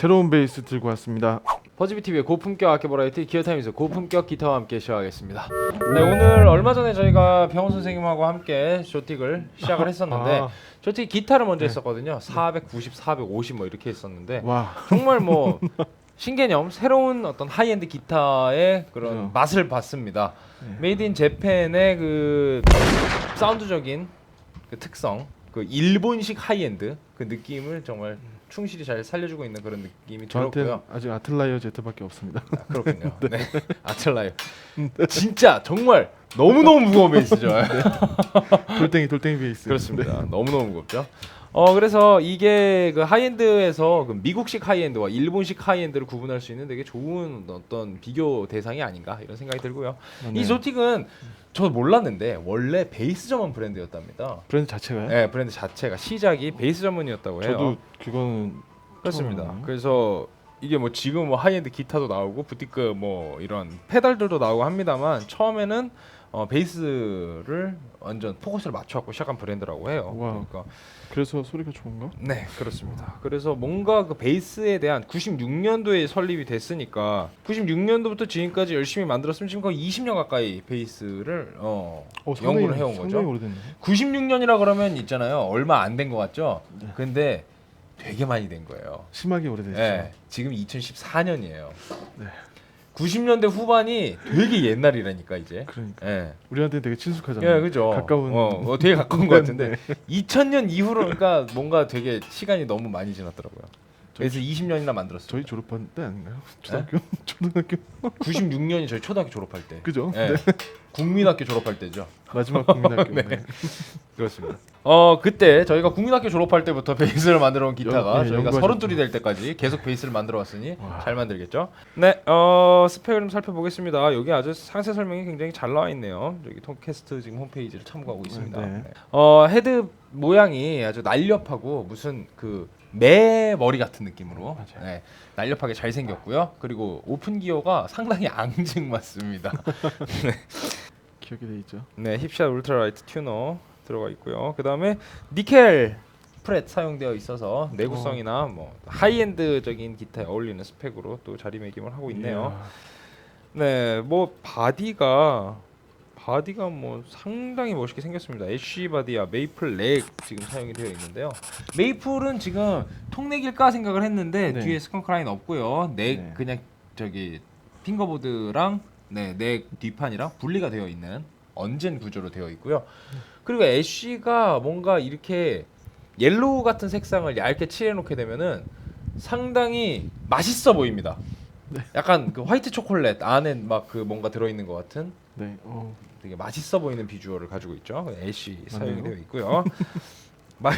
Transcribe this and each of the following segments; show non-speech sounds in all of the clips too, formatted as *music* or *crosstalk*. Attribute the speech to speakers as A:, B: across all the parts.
A: 새로운 베이스 들고 왔습니다.
B: 버즈비 TV의 고품격 악기 버라이티 기어타임에서 고품격 기타와 함께 시작하겠습니다. 네 오늘 얼마 전에 저희가 병원 선생님하고 함께 쇼틱을 시작을 했었는데 *laughs*
A: 아,
B: 쇼틱 기타를 먼저
A: 네.
B: 했었거든요. 490, 450 뭐 이렇게 했었는데
A: 와,
B: 정말 뭐 *laughs* 신개념 새로운 어떤 하이엔드 기타의 그런
A: 그죠.
B: 맛을 봤습니다.
A: 네.
B: 메이드 인 재팬의 그 사운드적인 그 특성, 그 일본식 하이엔드 그 느낌을 정말 충실히 잘 살려주고 있는 그런 느낌이 들었고요.
A: 아직 아틀라이어 제트밖에 없습니다.
B: 아, 그렇군요. *laughs* 네. 아틀라이어. 진짜 정말 너무 너무 무거운 베이스죠.
A: 돌덩이 돌덩이 베이스.
B: 그렇습니다. 너무 너무 무겁죠. 어 그래서 이게 그 하이엔드에서 그 미국식 하이엔드와 일본식 하이엔드를 구분할 수 있는 되게 좋은 어떤 비교 대상이 아닌가 이런 생각이 들고요.
A: 맞네요.
B: 이 조틱은 저 몰랐는데 원래 베이스 전문 브랜드였답니다.
A: 브랜드 자체가요?
B: 네, 브랜드 자체가 시작이 베이스 전문이었다고 해요.
A: 저도 그거는
B: 그렇습니다.
A: 처음.
B: 그래서 이게 뭐 지금 뭐 하이엔드 기타도 나오고 부티크 뭐 이런 페달들도 나오고 합니다만 처음에는 어, 베이스를 완전 포커스를 맞춰갖고 시작한 브랜드라고 해요.
A: 와우.
B: 그러니까
A: 그래서 소리가 좋은가?
B: 네 그렇습니다. 그래서 뭔가 그 베이스에 대한 96년도에 설립이 됐으니까 96년도부터 지금까지 열심히 만들었으면 지금 거의 20년 가까이 베이스를 어,
A: 어, 상당히,
B: 연구를 해온
A: 상당히
B: 거죠.
A: 오래됐네.
B: 96년이라 그러면 있잖아요. 얼마 안 된 것 같죠?
A: 네.
B: 근데 되게 많이 된 거예요.
A: 심하게 오래됐죠.
B: 네, 지금 2014년이에요.
A: 네.
B: 90년대 후반이 되게 옛날이라니까 이제.
A: 그러니까
B: 예,
A: 우리한테 되게 친숙하잖아요.
B: 예, 그죠.
A: 가까운
B: 어, 어, 되게 가까운 것 같은데 *laughs*
A: 네.
B: 2000년 이후로 그러니까 뭔가 되게 시간이 너무 많이 지났더라고요. 그래서 20년이나 만들었어요.
A: 저희 졸업한 때 아닌가요?
B: 네?
A: 초등학교 *laughs* 초등학교
B: 96년이 저희 초등학교 졸업할 때.
A: 그죠?
B: 예,
A: 네.
B: 국민학교 졸업할 때죠.
A: 마지막 국민학교. *laughs*
B: 네.
A: 네.
B: 그렇습니다. 어 그때 저희가 국민학교 졸업할 때부터 *laughs* 베이스를 만들어 온 기타가
A: 연- 네,
B: 저희가. 서른 둘이 될 때까지 계속 베이스를 만들어 왔으니
A: 와.
B: 잘 만들겠죠. 네, 어 스펙을 좀 살펴보겠습니다. 여기 아주 상세 설명이 굉장히 잘 나와 있네요. 여기 톰캐스트 지금 홈페이지를 참고하고 있습니다.
A: 네.
B: 네. 어 헤드 모양이 아주 날렵하고 무슨 그 매 머리 같은 느낌으로. 네, 날렵하게 잘 생겼고요. 그리고 오픈 기어가 상당히 *laughs* 앙증맞습니다.
A: 기억이 돼 있죠.
B: 네, 힙샷 울트라 라이트 튜너 들어가 있고요. 그 다음에 니켈 프렛 사용되어 있어서 내구성이나 뭐 하이엔드적인 기타에 어울리는 스펙으로 또 자리매김을 하고 있네요. 네, 뭐 바디가 바디가 뭐 상당히 멋있게 생겼습니다. 애쉬 바디와 메이플 렉 지금 사용이 되어 있는데요. 메이플은 지금 통내길까 생각을 했는데
A: 네.
B: 뒤에 스컹크 라인 없고요. 넥
A: 네.
B: 그냥 저기 핑거보드랑 네, 넥 뒷판이랑 분리가 되어 있는 언젠 구조로 되어 있고요. 그리고 애쉬가 뭔가 이렇게 옐로우 같은 색상을 얇게 칠해 놓게 되면은 상당히 맛있어 보입니다.
A: 네.
B: 약간 그 화이트 초콜릿 안에 막 그 뭔가 들어 있는 것 같은
A: 네. 어,
B: 되게 맛있어 보이는 비주얼을 가지고 있죠. 애쉬 사용이
A: 맞네요.
B: 되어 있고요. *laughs* 마,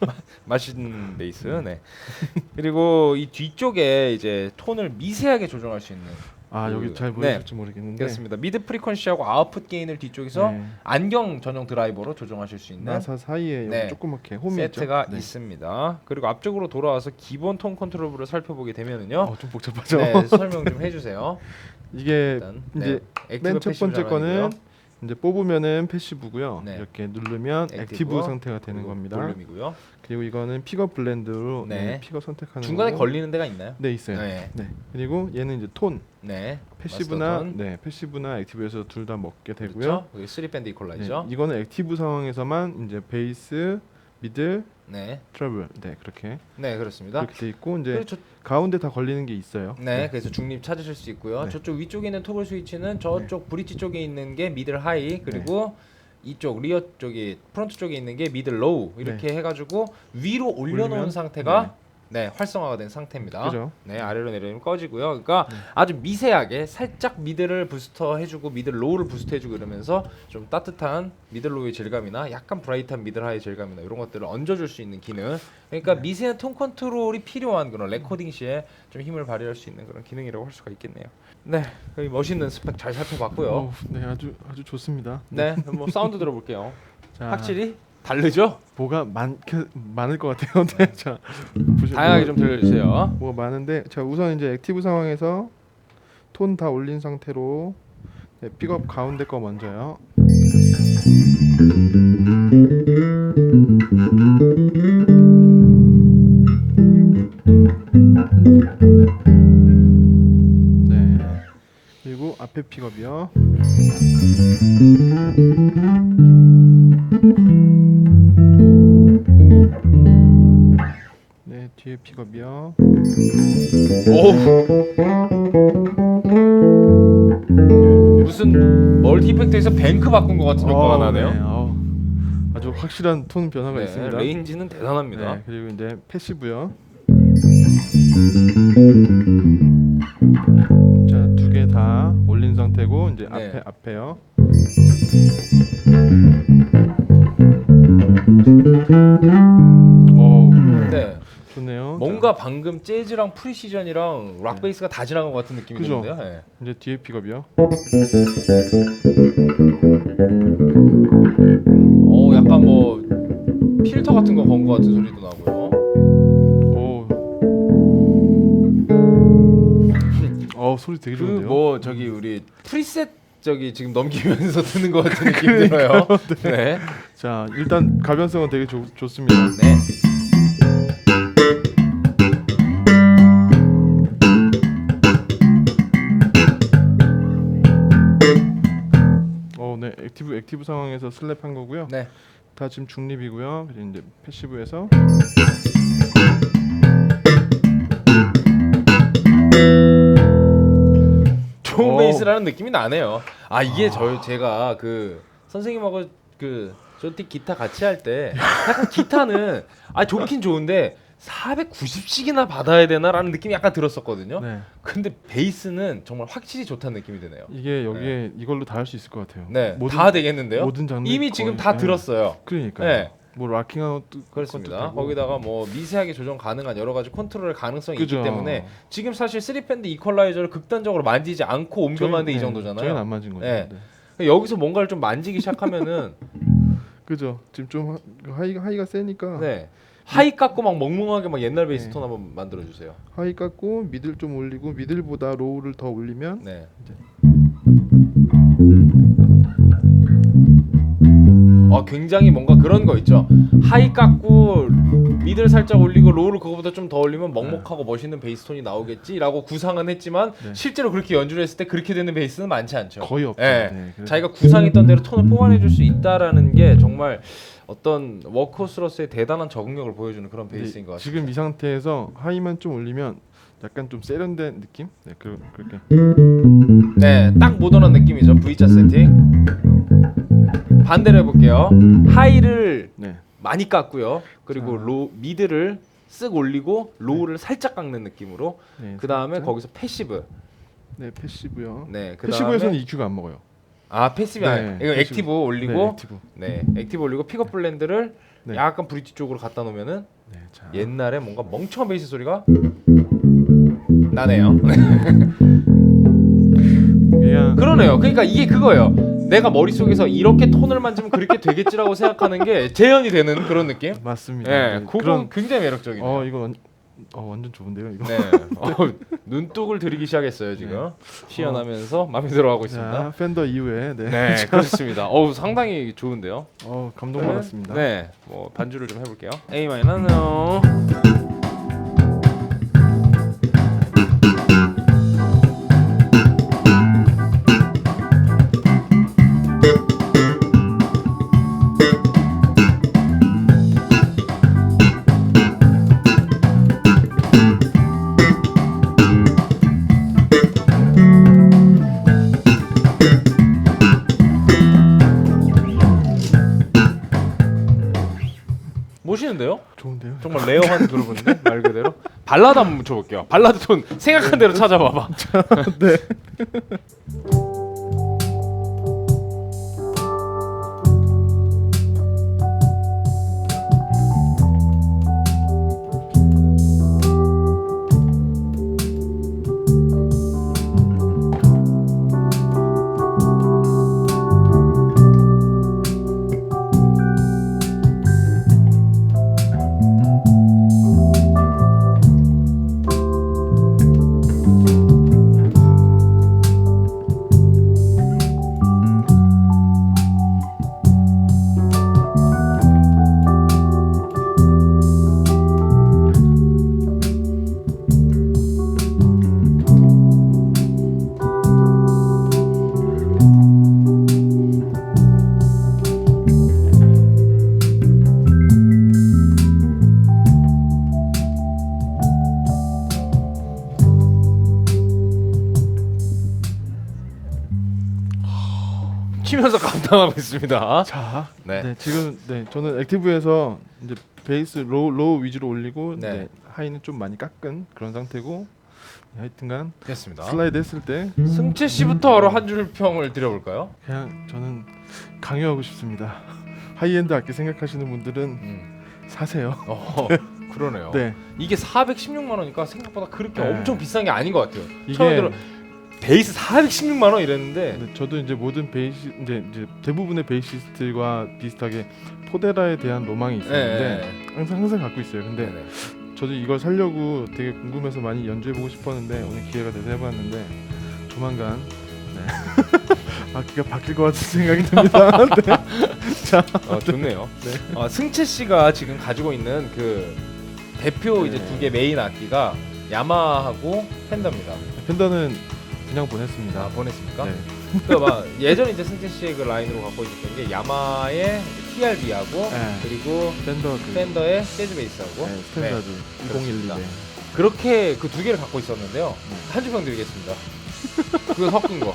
B: 마, 맛있는 베이스. 네. *laughs* 그리고 이 뒤쪽에 이제 톤을 미세하게 조정할 수 있는
A: 아
B: 그-
A: 여기 잘
B: 네.
A: 보이실지 모르겠는데.
B: 그렇습니다. 미드 프리퀀시하고 아웃풋 게인을 뒤쪽에서
A: 네.
B: 안경 전용 드라이버로 조정하실 수 있는
A: 나사 사이에 여기
B: 네.
A: 조그맣게 홈이
B: 세트가
A: 있죠. 네.
B: 있습니다. 그리고 앞쪽으로 돌아와서 기본 톤 컨트롤을 살펴보게 되면은요.
A: 어, 좀 복잡하죠.
B: 네, 설명 좀 해주세요. *laughs*
A: 이게
B: 일단
A: 이제
B: 액티브
A: 맨첫 번째 거는 이제 뽑으면은 패시브고요.
B: 네.
A: 이렇게 누르면 액티브,
B: 액티브,
A: 상태가 되는
B: 그리고
A: 겁니다.
B: 볼륨이고요.
A: 그리고 이거는 픽업 블렌드로
B: 네.
A: 네, 픽업 선택하는
B: 중간에
A: 거고.
B: 걸리는 데가 있나요?
A: 네 있어요.
B: 네.
A: 네. 그리고 얘는 이제 톤
B: 네.
A: 패시브나
B: 마스터 톤.
A: 네 패시브나 액티브에서 둘 다 먹게 되고요.
B: 그렇죠. 여기 3밴드
A: 네,
B: 이퀄라이저.
A: 이거는 액티브 상황에서만 이제 베이스, 미들,
B: 네.
A: 트러블 네 그렇게
B: 네, 그렇습니다.
A: 이렇게 돼 있고 이제
B: 저,
A: 가운데 다 걸리는 게 있어요.
B: 네, 그래서 중립 찾으실 수 있고요.
A: 네.
B: 저쪽 위쪽에 있는 토글 스위치는 저쪽 브릿지 쪽에 있는 게 미들 하이 그리고 이쪽 리어 쪽이 프론트 쪽에 있는 게 미들 로우 이렇게 해가지고 위로 올려놓은
A: 올리면?
B: 상태가 네. 활성화가 된 상태입니다.
A: 그죠?
B: 네 아래로 내리면 꺼지고요. 그러니까
A: 네.
B: 아주 미세하게 살짝 미들을 부스터 해주고 미들 로우를 부스터 해주고 이러면서 좀 따뜻한 미들 로우의 질감이나 약간 브라이트한 미들 하이 질감이나 이런 것들을 얹어줄 수 있는 기능. 그러니까
A: 네.
B: 미세한 톤 컨트롤이 필요한 그런 레코딩 시에 좀 힘을 발휘할 수 있는 그런 기능이라고 할 수가 있겠네요. 네, 여기 멋있는 스펙 잘 살펴봤고요.
A: 어우, 네 아주 아주 좋습니다.
B: 네, 그럼 뭐 사운드 들어볼게요. *laughs*
A: 자,
B: 확실히 다르죠?
A: 뭐가 많 많을 것 같아요. *laughs* 네, 네, 자
B: 다양하게 좀 들려주세요.
A: 뭐 많은데 자 우선 이제 액티브 상황에서 톤 다 올린 상태로 네, 픽업 가운데 거 먼저요. 네. 그리고 앞에 픽업이요. 뒤에 픽업이요.
B: 오. 무슨 멀티 이펙트에서 뱅크 바꾼 것 같은 효과가
A: 어,
B: 나네요.
A: 네, 어우, 아주 확실한 톤 변화가
B: 네,
A: 있습니다.
B: 레인지는 대단합니다.
A: 네, 그리고 이제 패시브요. 자, 두 개 다 올린 상태고 이제
B: 네.
A: 앞에 앞에요. 오,
B: 네.
A: 좋네요.
B: 뭔가 방금 재즈랑 프리시전이랑 락 베이스가 다 지나간 것 같은 느낌이
A: 그죠?
B: 드는데요. 네.
A: 자, 이제 뒤에 픽업이요.
B: 어, 약간 뭐 필터 같은 거 건 것 같은 소리도 나고요.
A: 오. 어 소리 되게
B: 그
A: 좋은데요.
B: 뭐 저기 우리 프리셋 저기 지금 넘기면서 드는 것 같은 *laughs* 느낌이 들어요. 네.
A: 자 일단 가변성은 되게 좋, 좋습니다.
B: 네.
A: 어, 네 액티브 액티브 상황에서 슬랩 한 거고요.
B: 네.
A: 다 지금 중립이고요. 그리고 이제 패시브에서
B: 좋은
A: 어.
B: 베이스라는 느낌이 나네요. 아 이게 저 제가 그 선생님하고 그 쇼티 기타 같이 할 때 약간 기타는 아 좋긴 좋은데 490씩이나 받아야 되나라는 느낌이 약간 들었었거든요.
A: 네
B: 근데 베이스는 정말 확실히 좋다는 느낌이 드네요.
A: 이게 여기에 이걸로 다 할 수 있을 것 같아요.
B: 네,
A: 모든,
B: 다 되겠는데요.
A: 모든 장르
B: 이미 지금
A: 거의-
B: 다
A: 네.
B: 들었어요.
A: 그러니까
B: 네.
A: 뭐 것도
B: 그렇습니다. 거기다가 뭐 미세하게 조정 가능한 여러 가지 컨트롤 가능성이
A: 그죠.
B: 있기 때문에 지금 사실 3밴드 이퀄라이저를 극단적으로 만지지 않고 옮겨가는데 이
A: 저희- 네,
B: 정도잖아요.
A: 안 맞은 거죠.
B: 네.
A: 네.
B: 여기서 뭔가를 좀 만지기 시작하면은 *laughs*
A: 그죠. 지금 좀 하- 하이가 하이가 세니까
B: 네. 하이 깎고 막 멍멍하게 막 옛날 베이스
A: 네.
B: 톤 한번 만들어 주세요.
A: 하이 깎고 미들 좀 올리고 미들보다 로우를 더 올리면
B: 네. 어 굉장히 뭔가 그런 거 있죠. 하이 깎고 미들 살짝 올리고 로우를 그거보다 좀 더 올리면 먹먹하고 멋있는 베이스 톤이 나오겠지라고 구상은 했지만
A: 네.
B: 실제로 그렇게 연주를 했을 때 그렇게 되는 베이스는 많지 않죠.
A: 거의 없죠.
B: 네.
A: 네, 그래서
B: 자기가 구상했던 대로 톤을 뽑아내줄 수 있다라는 게 정말 어떤 워크호스로서의 대단한 적응력을 보여주는 그런
A: 근데
B: 베이스인 것 같아요.
A: 지금 이 상태에서 하이만 좀 올리면 약간 좀 세련된 느낌? 네, 그, 그렇게
B: 네, 딱 모던한 느낌이죠. V자 세팅. 반대로 해볼게요. 하이를
A: 네,
B: 많이 깎고요. 그리고
A: 자.
B: 로 미드를 쓱 올리고 로우를 살짝 깎는 느낌으로.
A: 네.
B: 그 다음에
A: 살짝.
B: 거기서 패시브.
A: 네 패시브요.
B: 네, 그
A: 패시브에서는 EQ가 안 먹어요.
B: 아 패시브
A: 네,
B: 아니 이거
A: 패시브.
B: 액티브
A: 네,
B: 올리고
A: 액티브.
B: 네, 액티브 올리고 픽업 블렌드를
A: 네.
B: 약간 브릿지 쪽으로 갖다 놓으면은
A: 네, 자.
B: 옛날에 뭔가 멍청한 베이스 소리가 나네요. *laughs*
A: 그냥
B: 그러네요. 그러니까 이게 그거예요. 내가 머릿속에서 이렇게 톤을 만지면 그렇게 되겠지라고 생각하는 게 재현이 되는 그런 느낌?
A: 맞습니다.
B: 네,
A: 네,
B: 그건
A: 그런
B: 굉장히 매력적이네요.
A: 어 이거 완, 어, 완전 좋은데요, 이거.
B: 네, *laughs* 어, 눈독을 들이기 시작했어요 지금. 시연하면서 마음에 들어하고 있습니다.
A: 자, 팬더 이후에 네.
B: 네, *laughs* 그렇습니다. 어우 상당히 좋은데요.
A: 어, 감동 받았습니다.
B: 네, 뭐 반주를 좀 해볼게요. A. 멋있는데요? 그룹인데 말 그대로 발라드 한번 묻혀볼게요. 발라드 톤 생각한 대로 찾아봐봐. *laughs* *laughs* 치면서 감당하고 있습니다.
A: 자,
B: 네.
A: 네. 지금 네 저는 액티브에서 이제 베이스 로우, 로우 위주로 올리고
B: 네.
A: 네, 하이는 좀 많이 깎은 그런 상태고 네, 하여튼간
B: 됐습니다.
A: 슬라이드 했을 때
B: 승채 씨부터 바로 한 줄 평을 드려볼까요?
A: 그냥 저는 강요하고 싶습니다. 하이엔드 악기 생각하시는 분들은
B: 음.
A: 사세요.
B: 어, 그러네요.
A: 네,
B: 이게 416만 원이니까 생각보다 그렇게
A: 네.
B: 엄청 비싼 게 아닌 것 같아요.
A: 이게
B: 처음에 들어 베이스 416만 원 이랬는데
A: 네, 저도 이제 모든 베이시 이제, 이제 대부분의 베이시스트와 비슷하게 포데라에 대한 로망이 있었는데
B: 네.
A: 항상 항상 갖고 있어요. 근데
B: 네.
A: 저도 이걸 살려고 되게 궁금해서 많이 연주해 보고 싶었는데 오늘 기회가 돼서 해봤는데 조만간 네. *laughs* 악기가 바뀔 것 같은 생각이 듭니다. *laughs* 네.
B: 어, 좋네요.
A: 네.
B: 어, 승채 씨가 지금 가지고 있는 그 대표 이제
A: 네.
B: 두개 메인 악기가 야마하고 펜더입니다.
A: 펜더는 그냥 보냈습니다.
B: 아 보냈습니까?
A: 네. *laughs*
B: 그막 예전 이제 승채 씨의 그 라인으로 갖고 있었던 게 야마의 TRB하고
A: 네.
B: 그리고
A: 펜더 그
B: 펜더의 재즈 베이스하고
A: 네, 스탠다드
B: 네,
A: 2012. 네.
B: 그렇게 그 두 개를 갖고 있었는데요.
A: 네.
B: 한 주평 드리겠습니다. 그거 섞은 거.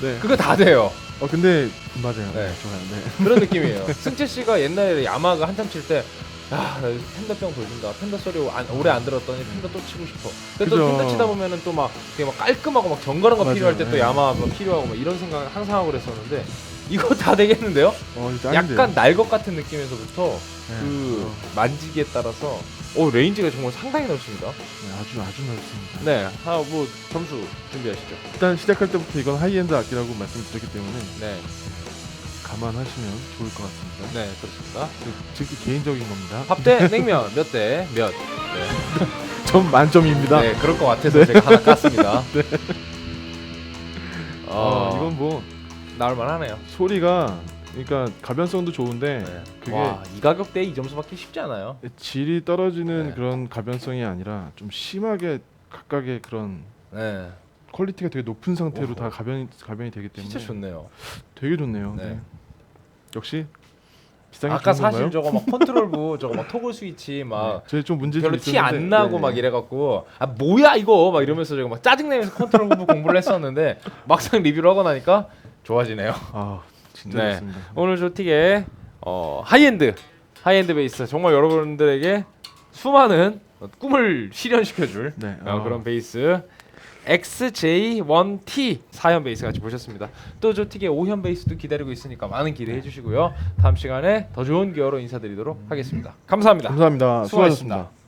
A: 네.
B: 그거 다 돼요.
A: 어 근데 맞아요.
B: 네.
A: 네. 좋아요. 네.
B: 그런 느낌이에요. 승채 씨가 옛날에 야마가 한참 칠 때, 야, 나 펜더병 돌린다. 펜더 소리 안, 오래 안 들었더니 펜더 또 치고 싶어. 근데 또
A: 그죠.
B: 펜더 치다 보면은 또 막 되게 막 깔끔하고 막 정갈한 거
A: 맞아요.
B: 필요할 때또
A: 네.
B: 야마 가 필요하고 막 이런 생각 항상 하고 그랬었는데 이거 다 되겠는데요?
A: 어 이거 짱인데요.
B: 약간 날 것 같은 느낌에서부터
A: 네.
B: 그
A: 어,
B: 만지기에 따라서 오 레인지가 정말 상당히 넓습니다.
A: 네, 아주 아주 넓습니다.
B: 네, 하뭐 점수 준비하시죠.
A: 일단 시작할 때부터 이건 하이엔드 악기라고 말씀드렸기 때문에
B: 네,
A: 감안하시면 좋을 것 같습니다.
B: 네 그렇습니다.
A: 즉 개인적인 겁니다.
B: 밥대 *laughs* 냉면 몇 대 몇? 네. *laughs*
A: 전 만점입니다.
B: 네, 그럴 것 같아서 제가 하나 깠습니다. *laughs*
A: 네.
B: 어,
A: 어, 이건 뭐
B: 나올 만하네요.
A: 소리가 그러니까 가변성도 좋은데
B: 네.
A: 그게
B: 와, 이 가격대에 이 점수 받기 쉽지 않아요.
A: 질이 떨어지는
B: 네.
A: 그런 가변성이 아니라 좀 심하게 각각의 그런
B: 네,
A: 퀄리티가 되게 높은 상태로
B: 오호.
A: 다 가변이 가변이 되기 때문에
B: 진짜 좋네요.
A: 되게 좋네요.
B: 네.
A: 네. 역시 비싸게
B: 아까
A: 좋은
B: 사실
A: 건가요?
B: 저거 막 컨트롤 부 저거 막 토글 스위치 *laughs* 막
A: 네. 저희 좀 문제
B: 별로 좀티안 나고
A: 네.
B: 막 이래갖고 아 뭐야 이거 막 이러면서 제가 막 짜증내면서 컨트롤 부분 공부를 했었는데 *laughs* 막상 리뷰를 하고 나니까 좋아지네요.
A: 아 진짜
B: 네.
A: 좋습니다.
B: 오늘 조틱의 어, 하이엔드 하이엔드 베이스 정말 여러분들에게 수많은 꿈을 실현시켜줄
A: 네.
B: 어,
A: 아.
B: 그런 베이스 XJ1T 4현 베이스 같이 보셨습니다. 또 조틱의 5현 베이스도 기다리고 있으니까 많은 기대해 주시고요. 다음 시간에 더 좋은 기어로 인사드리도록 하겠습니다. 감사합니다.
A: 감사합니다.
B: 수고하셨습니다.
A: 수고하셨습니다.